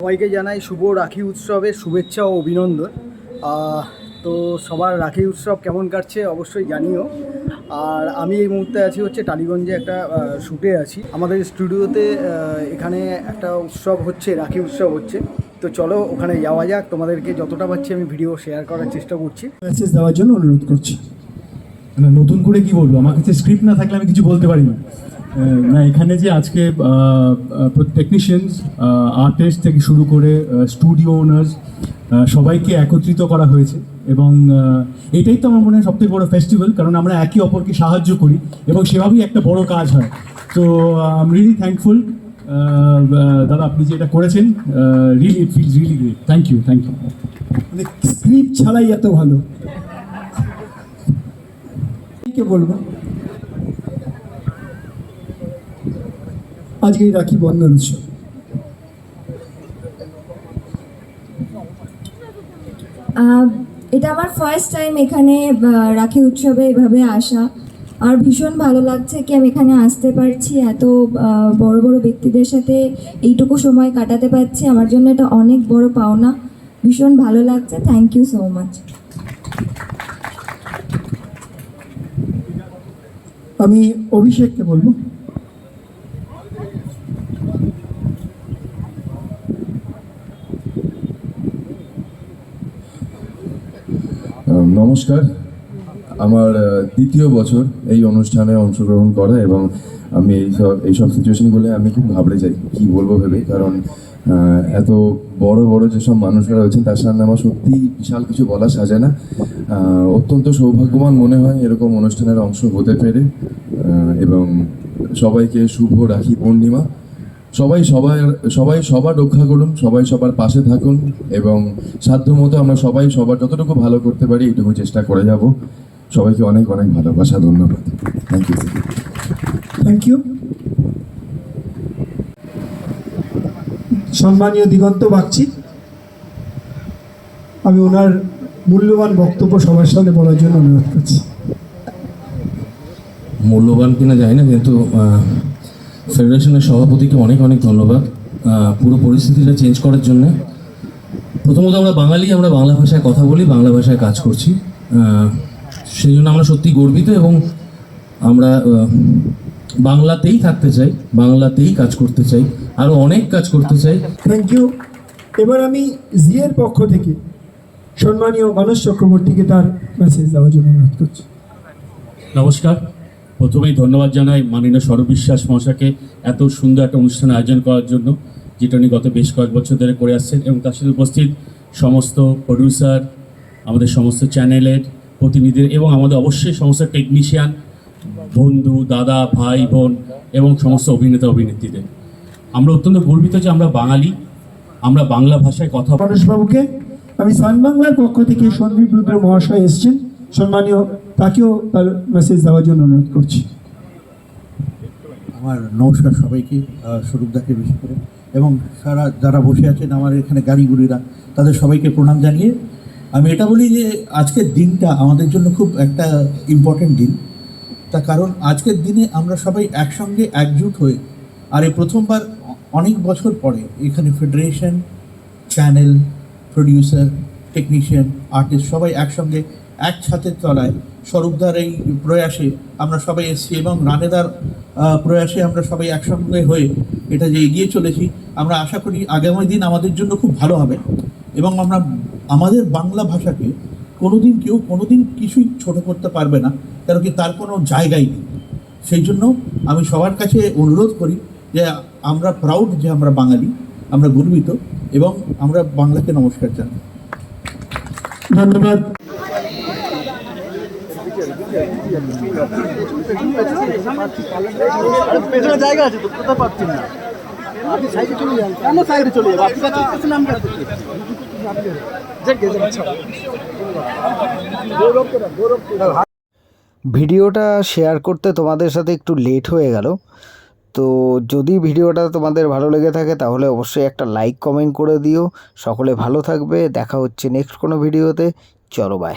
সবাইকে জানাই শুভ রাখি উৎসবের শুভেচ্ছা ও অভিনন্দন। তো সবার রাখি উৎসব কেমন কাটছে অবশ্যই জানিও। আর আমি এই মুহূর্তে আছি হচ্ছে টালিগঞ্জে একটা শ্যুটে আছি। আমাদের স্টুডিওতে এখানে একটা উৎসব হচ্ছে, রাখি উৎসব হচ্ছে। তো চলো ওখানে যাওয়া যাক। তোমাদেরকে যতটা পাচ্ছি আমি ভিডিও শেয়ার করার চেষ্টা করছি। মেসেজ দেওয়ার জন্য অনুরোধ করছি। নতুন করে কি বলব? আমার কাছে স্ক্রিপ্ট না থাকলে আমি কিছু বলতে পারি না। না, এখানে যে আজকে টেকনিশিয়ানস আর্টিস্ট থেকে শুরু করে স্টুডিও ওনার্স সবাইকে একত্রিত করা হয়েছে এবং এটাই তো আমার মনে হয় সবথেকে বড় ফেস্টিভ্যাল কারণ আমরা একে অপরকে সাহায্য করি এবং সেভাবেই একটা বড় কাজ হয়। তো আই এম রিয়েলি থ্যাঙ্কফুল দাদা আপনি যে এটা করেছেন really it feels really great thank you thank you মানে স্ক্রিপ্ট ছাড়াই এত ভালো। বলব? আজকে এই রাখি বন্ধন উৎসব। এটা আমার ফার্স্ট টাইম এখানে রাখি উৎসবে এভাবে আসা। আর ভীষণ ভালো লাগছে কি আমি এখানে আসতে পারছি এত বড় বড় ব্যক্তিদের সাথে এইটুকু সময় কাটাতে পারছি। আমার জন্য এটা অনেক বড় পাওনা। ভীষণ ভালো লাগছে থ্যাংক ইউ সো মাচ আমি অভিষেককে বলব। নমস্কার। আমার দ্বিতীয় বছর এই অনুষ্ঠানে অংশগ্রহণ করা এবং আমি এইসব এইসব সিচুয়েশনগুলো আমি খুব ঘাবড়ে যাই, কি বলব ভেবে? কারণ এত বড় বড় যেসব মানুষরা রয়েছেন, তার সামনে আমার সত্যি বিশাল কিছু বলা সাজে না। অত্যন্ত সৌভাগ্যবান মনে হয় এরকম অনুষ্ঠানের অংশ হতে পেরে এবং সবাইকে শুভ রাখি পূর্ণিমা। সবাই সবার সবাই সবার রক্ষা করুন সবাই সবার পাশে থাকুন এবং সাধ্যমতো আমরা সবাই সবার যতটুকু ভালো করতে পারি এইটুকু চেষ্টা করে যাব। সবাইকে অনেক অনেক ভালোবাসা ধন্যবাদ। থ্যাংক ইউ থ্যাংক ইউ সম্মানীয় দিগন্ত বাগচি আমি ওনার মূল্যবান বক্তব্য সবার সামনে বলার জন্য অনুরোধ করছি। মূল্যবান কিনা জানি না কিন্তু ফেডারেশনের সভাপতিকে অনেক অনেক ধন্যবাদ পুরো পরিস্থিতিটা চেঞ্জ করার জন্য। প্রথমত আমরা বাঙালি আমরা বাংলা ভাষায় কথা বলি বাংলা ভাষায় কাজ করছি। সেই জন্য আমরা সত্যি গর্বিত এবং আমরা বাংলাতেই থাকতে চাই বাংলাতেই কাজ করতে চাই আরও অনেক কাজ করতে চাই। থ্যাংক ইউ এবার আমি জিয়ের পক্ষ থেকে সম্মানীয় মানস চক্রবর্তীকে তার মেসেজ দেওয়ার জন্য অনুরোধ করছি। নমস্কার। প্রথমেই ধন্যবাদ জানাই মাননীয় সৌরভ বিশ্বাস মহাশয়কে এত সুন্দর একটা অনুষ্ঠান আয়োজন করার জন্য, যেটা উনি গত বেশ কয়েক বছর ধরে করে আসছেন এবং তার সাথে উপস্থিত সমস্ত প্রডিউসার আমাদের সমস্ত চ্যানেলের প্রতিনিধি এবং আমাদের অবশ্যই সমস্ত টেকনিশিয়ান বন্ধু, দাদা, ভাই, বোন এবং সমস্ত অভিনেতা, অভিনেত্রীদের। আমরা অত্যন্ত গর্বিত যে আমরা বাঙালি, আমরা বাংলা ভাষায় কথা পরেশবাবুকে আমি সান বাংলার পক্ষ থেকে সন্দীপ রুদ্র মহাশয় এসছেন। সম্মানীয় তাকেও তার মেসেজ দেওয়ার জন্য অনুরোধ করছি। আমার নমস্কার সবাইকে স্বরূপদাকে বেশি করে। এবং সারা যারা বসে আছেন, আমার এখানে গাড়িগুলিরা, তাদের সবাইকে প্রণাম জানিয়ে আমি এটা বলি যে আজকের দিনটা আমাদের জন্য খুব একটা ইম্পর্টেন্ট দিন। তার কারণ আজকের দিনে আমরা সবাই একসঙ্গে একজুট হয়ে, আর এই প্রথমবার অনেক বছর পরে এখানে federation channel producer technician artist সবাই একসঙ্গে এক ছাতের তলায় স্বরূপদার এই প্রয়াসে আমরা সবাই এসেছি এবং রানেদার প্রয়াসে আমরা সবাই একসঙ্গে হয়ে এটা যে এগিয়ে চলেছি, আমরা আশা করি আগামী দিন আমাদের জন্য খুব ভালো হবে। এবং আমরা, আমাদের বাংলা ভাষাকে কোনোদিন কেউ কোনোদিন কিছুই ছোট করতে পারবে না, কারণ কি তার কোনো জায়গাই নেই। সেই জন্য আমি সবার কাছে অনুরোধ করি যে আমরা প্রাউড যে আমরা বাঙালি, আমরা গর্বিত এবং আমরা বাংলাকে নমস্কার জানাই। ধন্যবাদ। ভিডিওটা শেয়ার করতে তোমাদের সাথে একটু লেট হয়ে গেল। তো যদি ভিডিওটা তোমাদের ভালো লেগে থাকে, তাহলে অবশ্যই একটা লাইক কমেন্ট করে দিও। সকলে ভালো থাকবে। দেখা হচ্ছে নেক্সট কোনো ভিডিওতে চলো বাই